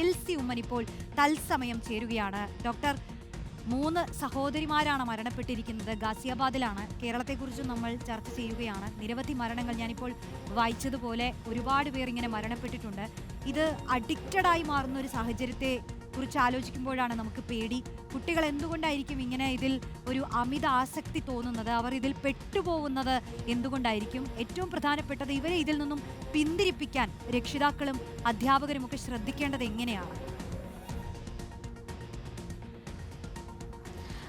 LC Oommen ഇപ്പോൾ തത്സമയം ചേരുകയാണ്. ഡോക്ടർ മൂന്ന് സഹോദരിമാരാണ് മരണപ്പെട്ടിരിക്കുന്നത്. ഗാസിയാബാദിലാണ്. കേരളത്തെക്കുറിച്ച് നമ്മൾ ചർച്ച ചെയ്യുകയാണ്. നിരവധി മരണങ്ങൾ ഞാനിപ്പോൾ വായിച്ചതുപോലെ ഒരുപാട് പേർ ഇങ്ങനെ മരണപ്പെട്ടിട്ടുണ്ട്. ഇത് അഡിക്റ്റഡായി മാറുന്ന ഒരു സാഹചര്യത്തെ കുറിച്ച് ആലോചിക്കുമ്പോഴാണ് നമുക്ക് പേടി. കുട്ടികൾ എന്തുകൊണ്ടായിരിക്കും ഇങ്ങനെ ഇതിൽ ഒരു അമിത ആസക്തി തോന്നുന്നത്? അവർ ഇതിൽ പെട്ടുപോകുന്നത് എന്തുകൊണ്ടായിരിക്കും? ഏറ്റവും പ്രധാനപ്പെട്ടത് ഇവരെ ഇതിൽ നിന്നും പിന്തിരിപ്പിക്കാൻ രക്ഷിതാക്കളും അധ്യാപകരും ഒക്കെ ശ്രദ്ധിക്കേണ്ടത് എങ്ങനെയാണ്?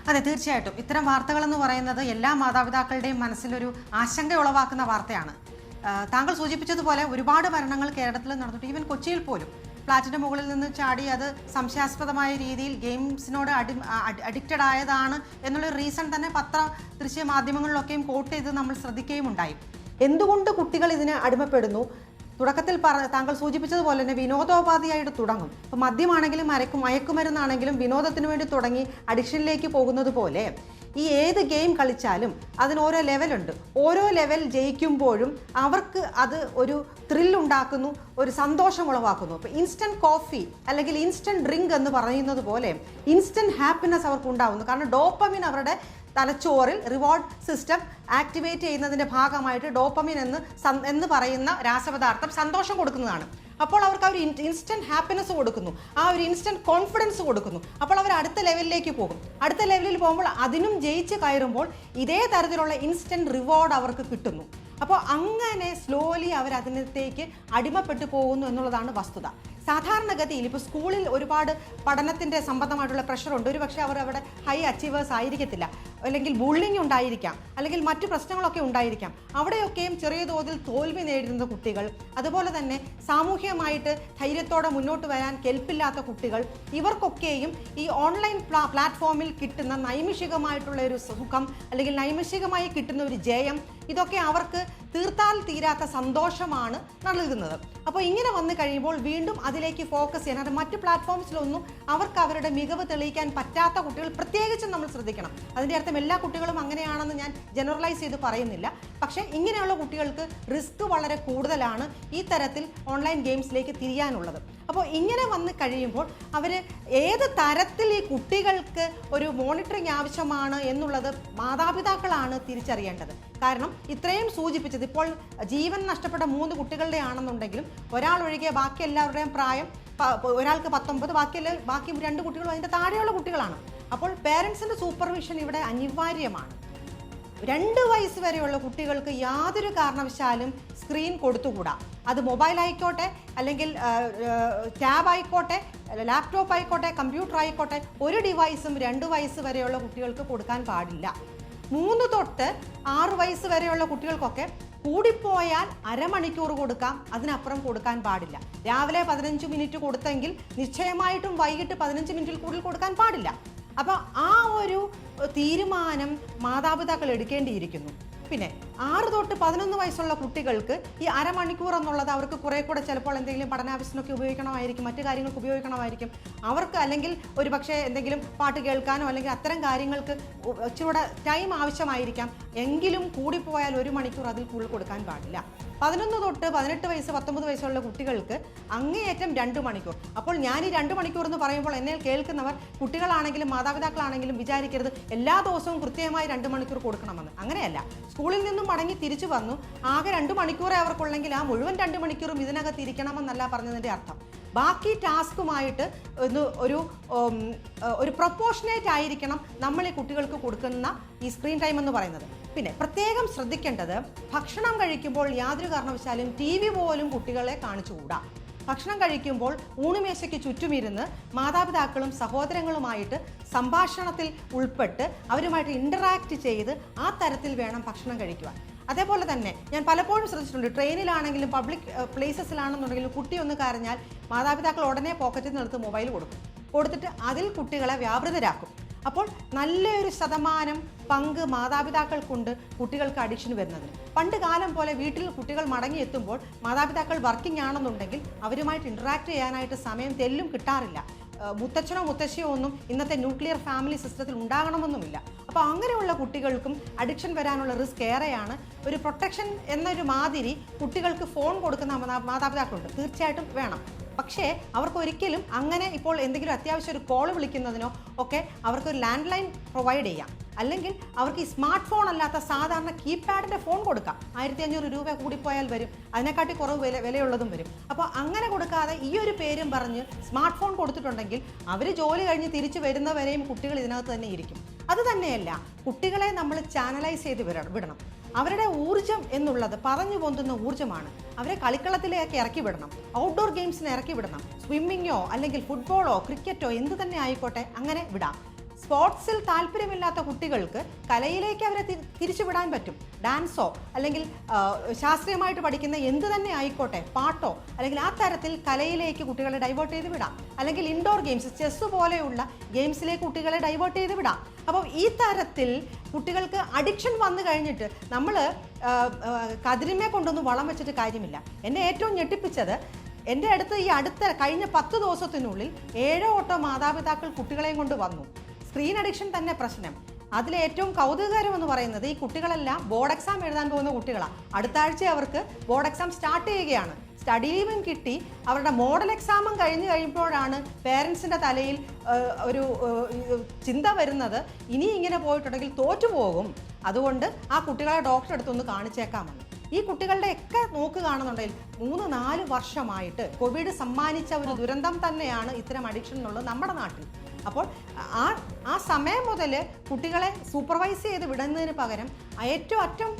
അതെ തീർച്ചയായിട്ടും. ഇത്തരം വാർത്തകൾ എന്ന് പറയുന്നത് എല്ലാ മാതാപിതാക്കളുടെയും മനസ്സിലൊരു ആശങ്ക ഉളവാക്കുന്ന വാർത്തയാണ്. താങ്കൾ സൂചിപ്പിച്ചതുപോലെ ഒരുപാട് മരണങ്ങൾ കേരളത്തിൽ നടന്നിട്ടുണ്ട്. ഈവൻ കൊച്ചിയിൽ പോലും. ഫ്ലാറ്റിന്റെ മുകളിൽ നിന്ന് ചാടി അത് സംശയാസ്പദമായ രീതിയിൽ ഗെയിംസിനോട് അടി അഡിക്റ്റഡ് ആയതാണ് എന്നുള്ള റീസൺ തന്നെ പത്ര ദൃശ്യ മാധ്യമങ്ങളിലൊക്കെയും കോട്ട് ചെയ്ത് നമ്മൾ ശ്രദ്ധിക്കുകയും ഉണ്ടായി എന്തുകൊണ്ട് കുട്ടികൾ ഇതിന് അടിമപ്പെടുന്നു? തുടക്കത്തിൽ പറ താങ്കൾ സൂചിപ്പിച്ചതുപോലെ തന്നെ വിനോദോപാധിയായിട്ട് തുടങ്ങും. ഇപ്പം മദ്യമാണെങ്കിലും മരക്കും മയക്കുമരുന്നാണെങ്കിലും വിനോദത്തിന് വേണ്ടി തുടങ്ങി അഡിക്ഷനിലേക്ക് പോകുന്നത് പോലെ. ഈ ഏത് ഗെയിം കളിച്ചാലും അതിന് ഓരോ ലെവലുണ്ട്. ഓരോ ലെവൽ ജയിക്കുമ്പോഴും അവർക്ക് അത് ഒരു ത്രിൽ ഉണ്ടാക്കുന്നു ഒരു സന്തോഷം ഉളവാക്കുന്നു. അപ്പോൾ ഇൻസ്റ്റന്റ് കോഫി അല്ലെങ്കിൽ ഇൻസ്റ്റന്റ് ഡ്രിങ്ക് എന്ന് പറയുന്നത് പോലെ ഇൻസ്റ്റന്റ് ഹാപ്പിനെസ് അവർക്ക് ഉണ്ടാകുന്നു കാരണം ഡോപ്പമിൻ അവരുടെ തലച്ചോറിൽ റിവാർഡ് സിസ്റ്റം ആക്ടിവേറ്റ് ചെയ്യുന്നതിന്റെ ഭാഗമായിട്ട് ഡോപ്പമിൻ എന്ന് എന്ന് പറയുന്ന രാസപദാർത്ഥം സന്തോഷം കൊടുക്കുന്നതാണ്. അപ്പോൾ അവർക്ക് അവർ ഇൻസ്റ്റന്റ് ഹാപ്പിനെസ് കൊടുക്കുന്നു. ആ ഒരു ഇൻസ്റ്റന്റ് കോൺഫിഡൻസ് കൊടുക്കുന്നു. അപ്പോൾ അവർ അടുത്ത ലെവലിലേക്ക് പോകും. അടുത്ത ലെവലിൽ പോകുമ്പോൾ അതിനും ജയിച്ച് കയറുമ്പോൾ ഇതേ തരത്തിലുള്ള ഇൻസ്റ്റന്റ് റിവാർഡ് അവർക്ക് കിട്ടുന്നു. അപ്പോൾ അങ്ങനെ സ്ലോലി അവർ അതിനകത്തേക്ക് അടിമപ്പെട്ടു പോകുന്നു എന്നുള്ളതാണ് വസ്തുത. സാധാരണഗതിയിൽ ഇപ്പോൾ സ്കൂളിൽ ഒരുപാട് പഠനത്തിന്റെ സംബന്ധമായിട്ടുള്ള പ്രഷറുണ്ട് ഒരു പക്ഷേ അവർ അവിടെ ഹൈ അച്ചീവേഴ്സ് ആയിരിക്കത്തില്ല. അല്ലെങ്കിൽ ബുള്ളിങ് ഉണ്ടായിരിക്കാം അല്ലെങ്കിൽ മറ്റു പ്രശ്നങ്ങളൊക്കെ ഉണ്ടായിരിക്കാം. അവിടെയൊക്കെയും ചെറിയ തോതിൽ തോൽവി നേരിടുന്ന കുട്ടികൾ അതുപോലെ തന്നെ സാമൂഹികമായിട്ട് ധൈര്യത്തോടെ മുന്നോട്ട് വരാൻ കെൽപ്പില്ലാത്ത കുട്ടികൾ ഇവർക്കൊക്കെയും ഈ ഓൺലൈൻ പ്ലാറ്റ്ഫോമിൽ കിട്ടുന്ന നൈമിഷികമായിട്ടുള്ള ഒരു സുഖം അല്ലെങ്കിൽ നൈമിഷികമായി കിട്ടുന്ന ഒരു ജയം ഇതൊക്കെ അവർക്ക് തീർത്താൽ തീരാത്ത സന്തോഷമാണ് നൽകുന്നത്. അപ്പോൾ ഇങ്ങനെ വന്നു കഴിയുമ്പോൾ വീണ്ടും അതിലേക്ക് ഫോക്കസ് ചെയ്യാൻ അത് മറ്റ് പ്ലാറ്റ്ഫോംസിലൊന്നും അവർക്ക് അവരുടെ മികവ് തെളിയിക്കാൻ പറ്റാത്ത കുട്ടികൾ പ്രത്യേകിച്ചും നമ്മൾ ശ്രദ്ധിക്കണം. അതിന്റെ അർത്ഥം എല്ലാ കുട്ടികളും അങ്ങനെയാണെന്ന് ഞാൻ ജനറലൈസ് ചെയ്ത് പറയുന്നില്ല. പക്ഷേ ഇങ്ങനെയുള്ള കുട്ടികൾക്ക് റിസ്ക് വളരെ കൂടുതലാണ് ഈ തരത്തിൽ ഓൺലൈൻ ഗെയിംസിലേക്ക് തിരിയാനുള്ളത്. അപ്പോൾ ഇങ്ങനെ വന്ന് കഴിയുമ്പോൾ അവർ ഏത് തരത്തിൽ ഈ കുട്ടികൾക്ക് ഒരു മോണിറ്ററിംഗ് ആവശ്യമാണ് എന്നുള്ളത് മാതാപിതാക്കളാണ് തിരിച്ചറിയേണ്ടത്. കാരണം ഇത്രയും സൂചിപ്പിച്ചത് ഇപ്പോൾ ജീവൻ നഷ്ടപ്പെട്ട മൂന്ന് കുട്ടികളുടെ ആണെന്നുണ്ടെങ്കിലും ഒരാൾ ഒഴികെ ബാക്കി എല്ലാവരുടെയും പ്രായം ഒരാൾക്ക് പത്തൊമ്പത് ബാക്കി ബാക്കി രണ്ട് കുട്ടികളും അതിന്റെ താഴെയുള്ള കുട്ടികളാണ്. അപ്പോൾ പേരൻസിന്റെ സൂപ്പർവിഷൻ ഇവിടെ അനിവാര്യമാണ്. രണ്ട് വയസ്സ് വരെയുള്ള കുട്ടികൾക്ക് യാതൊരു കാരണവശാലും സ്ക്രീൻ കൊടുത്തുകൂടാ. അത് മൊബൈൽ ആയിക്കോട്ടെ അല്ലെങ്കിൽ ടാബ് ആയിക്കോട്ടെ ലാപ്ടോപ്പ് ആയിക്കോട്ടെ കമ്പ്യൂട്ടർ ആയിക്കോട്ടെ ഒരു ഡിവൈസും രണ്ട് വയസ്സ് വരെയുള്ള കുട്ടികൾക്ക് കൊടുക്കാൻ പാടില്ല. മൂന്ന് തൊട്ട് ആറ് വയസ്സ് വരെയുള്ള കുട്ടികൾക്കൊക്കെ കൂടിപ്പോയാൽ അരമണിക്കൂർ കൊടുക്കാം അതിനപ്പുറം കൊടുക്കാൻ പാടില്ല. രാവിലെ പതിനഞ്ച് മിനിറ്റ് കൊടുത്തെങ്കിൽ നിശ്ചയമായിട്ടും വൈകിട്ട് പതിനഞ്ച് മിനിറ്റിൽ കൂടുതൽ കൊടുക്കാൻ പാടില്ല. അപ്പോൾ ആ ഒരു തീരുമാനം മാതാപിതാക്കൾ എടുക്കേണ്ടിയിരിക്കുന്നു. പിന്നെ ആറ് തൊട്ട് പതിനൊന്ന് വയസ്സുള്ള കുട്ടികൾക്ക് ഈ അരമണിക്കൂർ എന്നുള്ളത് അവർക്ക് കുറെ കൂടെ ചിലപ്പോൾ എന്തെങ്കിലും പഠനാവശ്യത്തിനൊക്കെ ഉപയോഗിക്കണമായിരിക്കും മറ്റു കാര്യങ്ങൾക്ക് ഉപയോഗിക്കണമായിരിക്കും. അവർക്ക് അല്ലെങ്കിൽ ഒരു പക്ഷേ എന്തെങ്കിലും പാട്ട് കേൾക്കാനോ അല്ലെങ്കിൽ അത്തരം കാര്യങ്ങൾക്ക് ഇച്ചിരൂടെ ടൈം ആവശ്യമായിരിക്കാം. എങ്കിലും കൂടിപ്പോയാൽ ഒരു മണിക്കൂർ അതിൽ കൂടുതൽ കൊടുക്കാൻ പാടില്ല. പതിനൊന്ന് തൊട്ട് പതിനെട്ട് വയസ്സ് പത്തൊമ്പത് വയസ്സുള്ള കുട്ടികൾക്ക് അങ്ങേയറ്റം രണ്ട് മണിക്കൂർ. അപ്പോൾ ഞാൻ ഈ രണ്ട് മണിക്കൂർ എന്ന് പറയുമ്പോൾ എന്നെ കേൾക്കുന്നവർ കുട്ടികളാണെങ്കിലും മാതാപിതാക്കളാണെങ്കിലും വിചാരിക്കരുത്. എല്ലാ ദിവസവും കൃത്യമായി രണ്ട് മണിക്കൂർ കൊടുക്കണമെന്ന്. അങ്ങനെയല്ല. സ്കൂളിൽ നിന്നും മടങ്ങി തിരിച്ചു വന്നു. ആകെ രണ്ട് മണിക്കൂറേ അവർക്കുള്ളെങ്കിൽ ആ മുഴുവൻ രണ്ട് മണിക്കൂറും ഇതിനകത്ത് ഇരിക്കണമെന്നല്ല പറഞ്ഞതിന്റെ അർത്ഥം. ബാക്കി ടാസ്കുമായിട്ട് ഒന്ന് ഒരു ഒരു പ്രൊപ്പോഷനേറ്റ് ആയിരിക്കണം നമ്മൾ ഈ കുട്ടികൾക്ക് കൊടുക്കുന്ന ഈ സ്ക്രീൻ ടൈം എന്ന് പറയുന്നത്. പിന്നെ പ്രത്യേകം ശ്രദ്ധിക്കേണ്ടത് ഭക്ഷണം കഴിക്കുമ്പോൾ യാതൊരു കാരണവശാലും ടി വി പോലും കുട്ടികളെ കാണിച്ചുകൂടാ. ഭക്ഷണം കഴിക്കുമ്പോൾ ഊണുമേശയ്ക്ക് ചുറ്റുമിരുന്ന് മാതാപിതാക്കളും സഹോദരങ്ങളുമായിട്ട് സംഭാഷണത്തിൽ ഉൾപ്പെട്ട് അവരുമായിട്ട് ഇന്ററാക്ട് ചെയ്ത് ആ തരത്തിൽ വേണം ഭക്ഷണം കഴിക്കുവാൻ. അതേപോലെ തന്നെ ഞാൻ പലപ്പോഴും ശ്രദ്ധിച്ചിട്ടുണ്ട് ട്രെയിനിലാണെങ്കിലും പബ്ലിക് പ്ലേസസിലാണെന്നുണ്ടെങ്കിലും കുട്ടി ഒന്ന് കരഞ്ഞാൽ മാതാപിതാക്കൾ ഉടനെ പോക്കറ്റിൽ നിന്ന് എടുത്ത് മൊബൈൽ കൊടുക്കും. കൊടുത്തിട്ട് അതിൽ കുട്ടികളെ വ്യാപൃതരാക്കും. അപ്പോൾ നല്ലൊരു ശതമാനം പങ്ക് മാതാപിതാക്കൾക്കുണ്ട് കുട്ടികൾക്ക് അഡിക്ഷൻ വരുന്നത് പണ്ട് കാലം പോലെ വീട്ടിൽ കുട്ടികൾ മടങ്ങിയെത്തുമ്പോൾ മാതാപിതാക്കൾ വർക്കിംഗ് ആണെന്നുണ്ടെങ്കിൽ അവരുമായിട്ട് ഇൻട്രാക്ട് ചെയ്യാനായിട്ട് സമയം തെല്ലും കിട്ടാറില്ല. മുത്തച്ഛനോ മുത്തശ്ശിയോ ഒന്നും ഇന്നത്തെ ന്യൂക്ലിയർ ഫാമിലി സിസ്റ്റത്തിൽ ഉണ്ടാകണമെന്നുമില്ല. അപ്പോൾ അങ്ങനെയുള്ള കുട്ടികൾക്കും അഡിക്ഷൻ വരാനുള്ള റിസ്ക് ഏറെയാണ്. ഒരു പ്രൊട്ടക്ഷൻ എന്നൊരു മാതിരി കുട്ടികൾക്ക് ഫോൺ കൊടുക്കുന്ന മാതാ- മാതാപിതാക്കളുണ്ട്. തീർച്ചയായിട്ടും വേണം. പക്ഷേ അവർക്ക് ഒരിക്കലും അങ്ങനെ ഇപ്പോൾ എന്തെങ്കിലും അത്യാവശ്യം ഒരു കോൾ വിളിക്കുന്നതിനോ ഒക്കെ അവർക്ക് ഒരു ലാൻഡ് ലൈൻ പ്രൊവൈഡ് ചെയ്യാം. അല്ലെങ്കിൽ അവർക്ക് ഈ സ്മാർട്ട് ഫോൺ അല്ലാത്ത സാധാരണ കീപാഡിന്റെ ഫോൺ കൊടുക്കാം. ആയിരത്തി അഞ്ഞൂറ് രൂപ കൂടിപ്പോയാൽ വരും. അതിനെക്കാട്ടി കുറവ് വില വിലയുള്ളതും വരും. അപ്പോൾ അങ്ങനെ കൊടുക്കാതെ ഈ ഒരു പേരും പറഞ്ഞ് സ്മാർട്ട് ഫോൺ കൊടുത്തിട്ടുണ്ടെങ്കിൽ അവർ ജോലി കഴിഞ്ഞ് തിരിച്ചു വരുന്നവരെയും കുട്ടികൾ ഇതിനകത്ത് തന്നെ ഇരിക്കും. അത് തന്നെയല്ല കുട്ടികളെ നമ്മൾ ചാനലൈസ് ചെയ്ത് വിടണം. അവരുടെ ഊർജം എന്നുള്ളത് പറഞ്ഞു പൊന്തുന്ന ഊർജമാണ്. അവരെ കളിക്കളത്തിലേക്ക് ഇറക്കി വിടണം. ഔട്ട്ഡോർ ഗെയിംസിന് ഇറക്കി വിടണം. സ്വിമ്മിങ്ങോ അല്ലെങ്കിൽ ഫുട്ബോളോ ക്രിക്കറ്റോ എന്ത് തന്നെ ആയിക്കോട്ടെ അങ്ങനെ വിടാം. സ്പോർട്സിൽ താല്പര്യമില്ലാത്ത കുട്ടികൾക്ക് കലയിലേക്ക് അവരെ തിരിച്ചുവിടാൻ പറ്റും. ഡാൻസോ അല്ലെങ്കിൽ ശാസ്ത്രീയമായിട്ട് പഠിക്കുന്ന എന്ത് തന്നെ ആയിക്കോട്ടെ പാട്ടോ അല്ലെങ്കിൽ ആ തരത്തിൽ കലയിലേക്ക് കുട്ടികളെ ഡൈവേർട്ട് ചെയ്ത് വിടാം. അല്ലെങ്കിൽ ഇൻഡോർ ഗെയിംസ് ചെസ് പോലെയുള്ള ഗെയിംസിലേക്ക് കുട്ടികളെ ഡൈവേർട്ട് ചെയ്ത് വിടാം. അപ്പോൾ ഈ തരത്തിൽ കുട്ടികൾക്ക് അഡിക്ഷൻ വന്നു കഴിഞ്ഞിട്ട് നമ്മൾ കതിരിമേ കൊണ്ടൊന്നും വളം വെച്ചിട്ട് കാര്യമില്ല. എന്നെ ഏറ്റവും ഞെട്ടിപ്പിച്ചത് എന്റെ അടുത്ത് ഈ അടുത്ത കഴിഞ്ഞ പത്ത് ദിവസത്തിനുള്ളിൽ ഏഴോ ഓട്ടോ മാതാപിതാക്കൾ കുട്ടികളെയും കൊണ്ട് വന്നു. സ്ക്രീൻ അഡിക്ഷൻ തന്നെ പ്രശ്നം. അതിൽ ഏറ്റവും കൗതുകകരം എന്ന് പറയുന്നത് ഈ കുട്ടികളെല്ലാം ബോർഡ് എക്സാം എഴുതാൻ പോകുന്ന കുട്ടികളാണ് അടുത്ത ആഴ്ച അവർക്ക് ബോർഡ് എക്സാം സ്റ്റാർട്ട് ചെയ്യുകയാണ്. സ്റ്റഡി ലീവും കിട്ടി. അവരുടെ മോഡൽ എക്സാമും കഴിഞ്ഞ് കഴിയുമ്പോഴാണ് പേരൻസിന്റെ തലയിൽ ഒരു ചിന്ത വരുന്നത്. ഇനി ഇങ്ങനെ പോയിട്ടുണ്ടെങ്കിൽ തോറ്റുപോകും അതുകൊണ്ട് ആ കുട്ടികളെ ഡോക്ടറെ അടുത്തൊന്ന് കാണിച്ചേക്കാമെന്ന്. ഈ കുട്ടികളുടെ ഒക്കെ നോക്കുകയാണെന്നുണ്ടെങ്കിൽ മൂന്ന് നാല് വർഷമായിട്ട് കോവിഡ് സമ്മാനിച്ച ഒരു ദുരന്തം തന്നെയാണ് ഇത്തരം അഡിക്ഷൻ എന്നുള്ളത് നമ്മുടെ നാട്ടിൽ. അപ്പോൾ ആ ആ സമയം മുതൽ കുട്ടികളെ സൂപ്പർവൈസ് ചെയ്ത് വിടുന്നതിന് പകരം ഏറ്റവും അറ്റം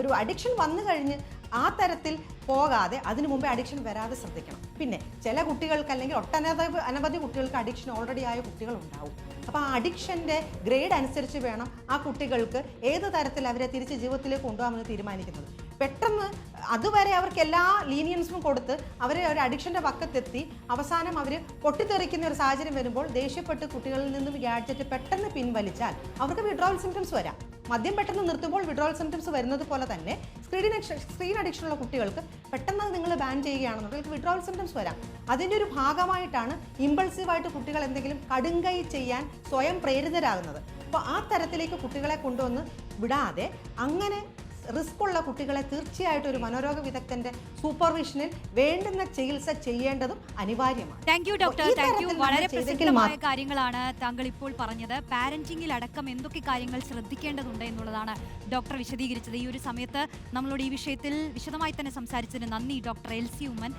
ഒരു അഡിക്ഷൻ വന്നു കഴിഞ്ഞ് ആ തരത്തിൽ പോകാതെ അതിനു മുമ്പേ അഡിക്ഷൻ വരാതെ ശ്രദ്ധിക്കണം. പിന്നെ ചില കുട്ടികൾക്ക് അല്ലെങ്കിൽ ഒട്ടനവധി അനവധി കുട്ടികൾക്ക് അഡിക്ഷൻ ഓൾറെഡി ആയ കുട്ടികൾ ഉണ്ടാവും അപ്പോൾ ആ അഡിക്ഷന്റെ ഗ്രേഡ് അനുസരിച്ച് വേണം ആ കുട്ടികൾക്ക് ഏത് തരത്തിൽ അവരെ തിരിച്ച് ജീവിതത്തിലേക്ക് കൊണ്ടുപോകാമെന്ന് തീരുമാനിക്കുന്നത്. പെട്ടെന്ന് അതുവരെ അവർക്ക് എല്ലാ ലീനിയൻസും കൊടുത്ത് അവരെ ഒരു അഡിക്ഷന്റെ പക്കത്തെത്തി. അവസാനം അവർ പൊട്ടിത്തെറിക്കുന്ന ഒരു സാഹചര്യം വരുമ്പോൾ ദേഷ്യപ്പെട്ട് കുട്ടികളിൽ നിന്നും ഗാഡ്ജറ്റ് പെട്ടെന്ന് പിൻവലിച്ചാൽ അവർക്ക് വിഡ്രോവൽ സിംറ്റംസ് വരാം. മദ്യം പെട്ടെന്ന് നിർത്തുമ്പോൾ വിഡ്രോവൽ സിംറ്റംസ് വരുന്നത് പോലെ തന്നെ സ്ക്രീൻ സ്ക്രീൻ അഡിക്ഷൻ ഉള്ള കുട്ടികൾക്ക് പെട്ടെന്ന് നിങ്ങൾ ബാൻ ചെയ്യുകയാണെന്നുണ്ടെങ്കിൽ വിഡ്രോവൽ സിംറ്റംസ് വരാം. അതിന്റെ ഒരു ഭാഗമായിട്ടാണ് ഇമ്പൾസീവായിട്ട് കുട്ടികൾ എന്തെങ്കിലും കടുങ്കൈ ചെയ്യാൻ സ്വയം പ്രേരിതരാകുന്നത്. അപ്പോൾ ആ തരത്തിലേക്ക് കുട്ടികളെ കൊണ്ടുവന്ന് വിടാതെ അങ്ങനെ റിസ്ക് ഉള്ള കുട്ടികളെ തീർച്ചയായിട്ടും ഒരു മനോരോഗ വിദഗ്ധന്റെ സൂപ്പർവിഷനിൽ വേണ്ടുന്ന ചികിത്സ ചെയ്യേണ്ടതും അനിവാര്യമാണ്. താങ്ക് യു ഡോക്ടർ ഈ താങ്ക് യു വളരെ പ്രസക്തമായ കാര്യങ്ങളാണ് താങ്കൾ ഇപ്പോൾ പറഞ്ഞത്. പാരന്റിംഗിൽ അടക്കം എന്തൊക്കെ കാര്യങ്ങൾ ശ്രദ്ധിക്കേണ്ടതുണ്ട് എന്നുള്ളതാണ് ഡോക്ടർ വിശദീകരിച്ചത്. ഈ ഒരു സമയത്ത് നമ്മളോട് ഈ വിഷയത്തിൽ വിശദമായി തന്നെ സംസാരിച്ചതിന് നന്ദി ഡോക്ടർ എൽ സി ഉമ്മൻ.